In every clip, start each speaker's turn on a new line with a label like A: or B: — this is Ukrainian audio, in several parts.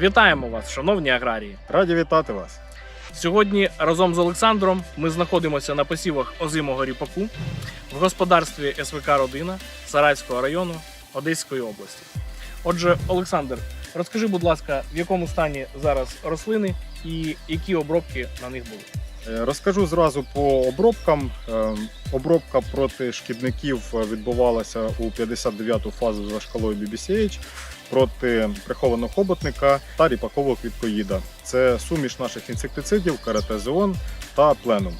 A: Вітаємо вас, шановні аграрії!
B: Раді вітати вас.
A: Сьогодні разом з Олександром ми знаходимося на посівах озимого ріпаку в господарстві СВК Родина Сарайського району Одеської області. Отже, Олександр, розкажи, будь ласка, в якому стані зараз рослини і які обробки на них були?
B: Е, Розкажу зразу по обробкам. Е, Обробка проти шкідників е, відбувалася у 59-ту фазу за шкалою BBCH проти прихованого хоботника та ріпакового квіткоїда. Це суміш наших інсектицидів, каратезеон та пленум.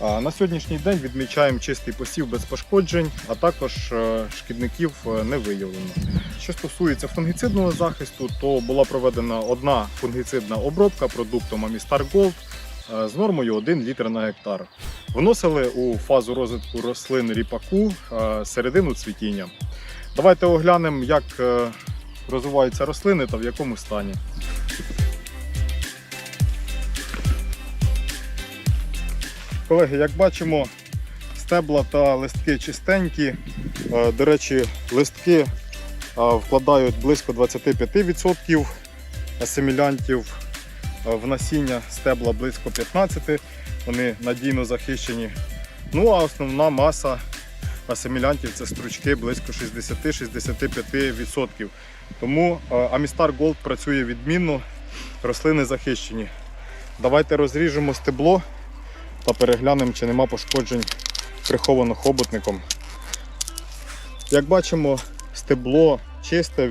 B: На сьогоднішній день відмічаємо чистий посів без пошкоджень, а також шкідників не виявлено. Що стосується фунгіцидного захисту, то була проведена одна фунгіцидна обробка продуктом Amistar Gold з нормою 1 літр на гектар. Вносили у фазу розвитку рослин ріпаку е, середину цвітіння. Давайте оглянемо, як е, розвиваються рослини та в якому стані. Колеги, як бачимо, стебла та листки чистенькі. Е, До речі, листки е, вкладають близько 25% асимілянтів е, в насіння, стебла близько 15%, вони надійно захищені. Ну а основна маса асимілянтів це стручки близько 60-65%. Тому е, Amistar Gold працює відмінно, рослини захищені. Давайте розріжемо стебло та переглянемо, чи нема пошкоджень приховано хоботником. Як бачимо, стебло чисте,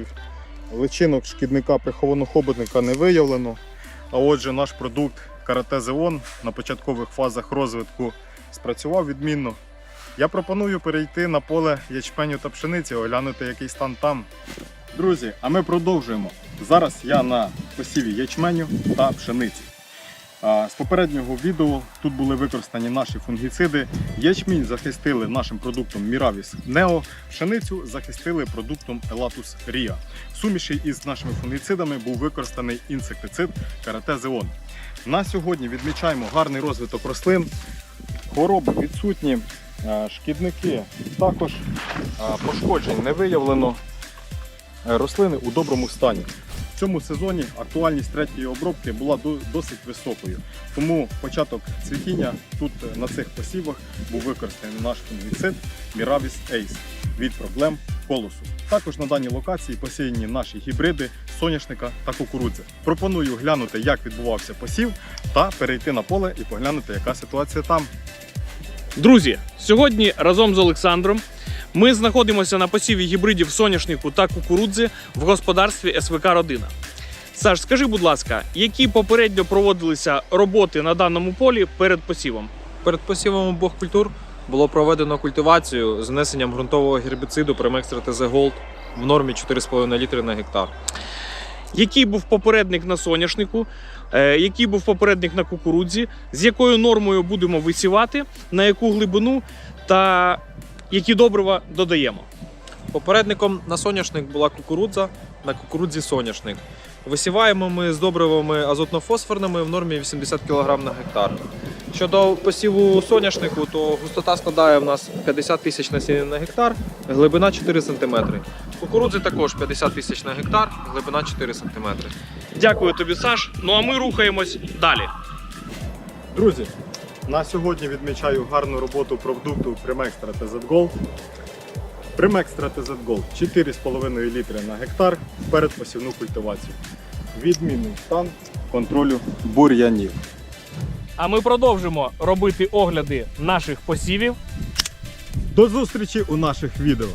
B: личинок шкідника прихованого хоботника не виявлено. А отже, наш продукт Каратезеон на початкових фазах розвитку спрацював відмінно. Я пропоную перейти на поле ячменю та пшениці, оглянути, який стан там. Друзі, а ми продовжуємо. Зараз я на посіві ячменю та пшениці. З попереднього відео тут були використані наші фунгіциди. Ячмінь захистили нашим продуктом Miravis Neo, пшеницю захистили продуктом Elatus Ria. В суміші із нашими фунгіцидами був використаний інсектицид Каратезеон. На сьогодні відмічаємо гарний розвиток рослин, хвороби відсутні, шкідники також пошкоджень не виявлено. Е, Рослини у доброму стані. Цьому сезоні актуальність третьої обробки була досить високою. Тому початок цвітіння тут е, на цих посівах був використаний наш фунгіцид Miravis Ace від проблем колосу. Також на даній локації посіяні наші гібриди соняшника та кукурудзи. Пропоную глянути, як відбувався посів, та перейти на поле і поглянути, яка ситуація там.
A: Друзі, сьогодні разом з Олександром ми знаходимося на посіві гібридів соняшнику та кукурудзи в господарстві СВК Родина. Саш, скажи, будь ласка, які попередньо проводилися роботи на даному полі перед посівом?
C: Перед посівом обох культур було проведено культивацію з внесенням ґрунтового гербіциду Premextra TZ Gold в нормі 4,5 літри на гектар.
A: Який був попередник на соняшнику, е, який був попередник на кукурудзі, з якою нормою будемо висівати, на яку глибину та які добрива додаємо?
C: Попередником на соняшник була кукурудза, на кукурудзі соняшник. Висіваємо ми з добривами азотно-фосфорними в нормі 80 кг на гектар. Щодо посіву соняшнику, то густота складає в нас 50 тисяч насіння на гектар, глибина 4 см. Кукурудзи також 50 тисяч на гектар, глибина 4 см.
A: Дякую тобі, Саш. Ну а ми рухаємось далі.
B: Друзі, на сьогодні відмічаю гарну роботу продукту Primextra TZ Gold. TZ Gold 4,5 літри на гектар в передпосівну культивацію. Відмінний стан контролю бур'янів.
A: А ми продовжимо робити огляди наших посівів.
B: До зустрічі у наших відео.